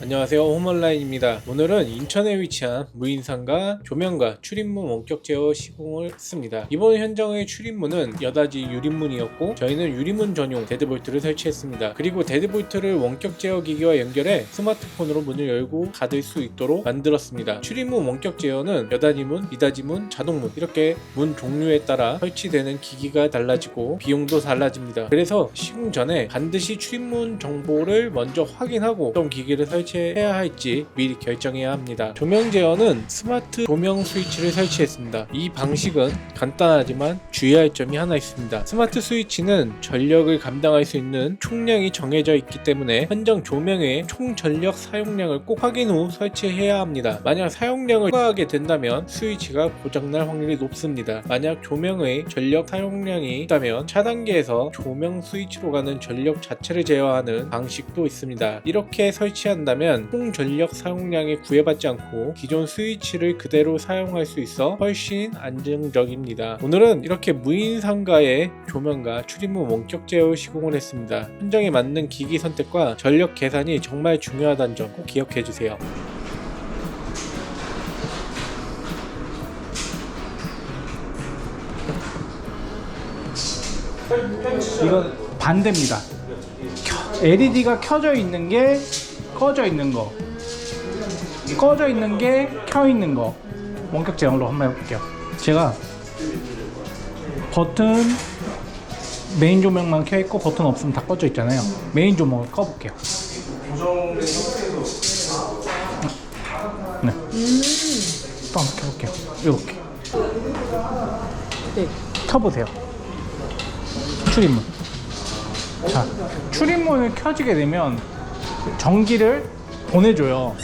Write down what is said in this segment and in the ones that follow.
안녕하세요 홈온라인입니다. 오늘은 인천에 위치한 무인상가 조명과 출입문 원격 제어 시공을 했습니다. 이번 현장의 출입문은 여닫이 유리문이었고 저희는 유리문 전용 데드볼트를 설치했습니다. 그리고 데드볼트를 원격 제어 기기와 연결해 스마트폰으로 문을 열고 닫을 수 있도록 만들었습니다. 출입문 원격 제어는 여닫이문, 미닫이문, 자동문 이렇게 문 종류에 따라 설치되는 기기가 달라지고 비용도 달라집니다. 그래서 시공 전에 반드시 출입문 정보를 먼저 확인하고 어떤 기기를 설치 해야 할지 미리 결정해야 합니다. 조명 제어는 스마트 조명 스위치를 설치했습니다. 이 방식은 간단하지만 주의할 점이 하나 있습니다. 스마트 스위치는 전력을 감당할 수 있는 총량이 정해져 있기 때문에 현장 조명의 총 전력 사용량을 꼭 확인 후 설치해야 합니다. 만약 사용량을 초과하게 된다면 스위치가 고장날 확률이 높습니다. 만약 조명의 전력 사용량이 있다면 차단기에서 조명 스위치로 가는 전력 자체를 제어하는 방식도 있습니다. 이렇게 설치한다면 총 전력 사용량에 구애받지 않고 기존 스위치를 그대로 사용할 수 있어 훨씬 안정적입니다. 오늘은 이렇게 무인 상가의 조명과 출입문 원격 제어 시공을 했습니다. 현장에 맞는 기기 선택과 전력 계산이 정말 중요하다는 점 꼭 기억해 주세요. 이건 반대입니다. LED가 켜져 있는 게 꺼져 있는 거, 꺼져 있는 게 켜 있는 거. 원격 제어로 한번 해볼게요. 제가 버튼 메인 조명만 켜 있고 버튼 없으면 다 꺼져 있잖아요. 메인 조명을 꺼볼게요. 네. 또 한번 켜볼게요. 이렇게. 네. 켜보세요. 출입문. 자, 출입문을 켜지게 되면 전기를 보내줘요.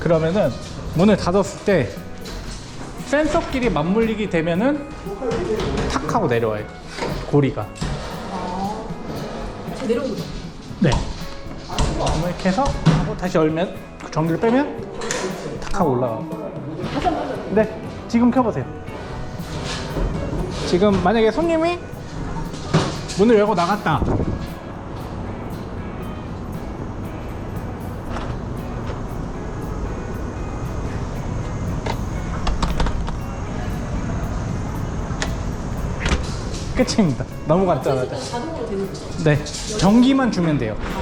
그러면은 문을 닫았을 때 센서끼리 맞물리게 되면은 탁 하고 내려와요. 고리가. 내려오는 거. 네. 이렇게 해서 하고 다시 열면 그 전기를 빼면 탁 하고 올라가요. 네. 지금 켜보세요. 지금 만약에 손님이 문을 열고 나갔다. 끝입니다. 너무 간단하죠. 자동으로 되는 거. 네. 전기만 주면 돼요.